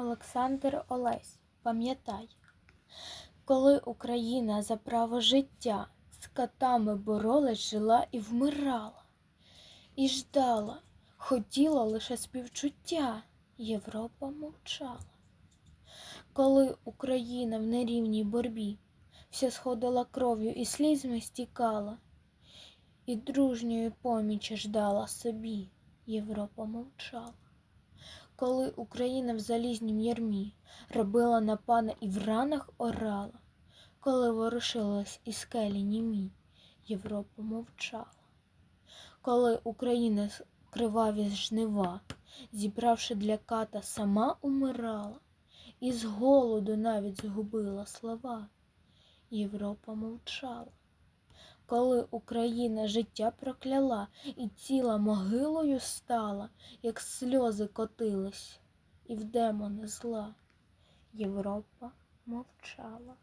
Олександр Олесь, пам'ятай, коли Україна за право життя з катами боролась, жила і вмирала, і ждала, хотіла лише співчуття, Європа мовчала. Коли Україна в нерівній борбі вся сходила кров'ю і слізьми стікала, і дружньої помічі ждала собі, Європа мовчала. Коли Україна в залізнім ярмі робила на пана і в ранах орала, коли ворушилась і скелі німі, Європа мовчала. Коли Україна криваві жнива, зібравши для ката, сама умирала, і з голоду навіть згубила слова, Європа мовчала. Коли Україна життя прокляла і ціла могилою стала, як сльози котились, і в демони зла, Європа мовчала.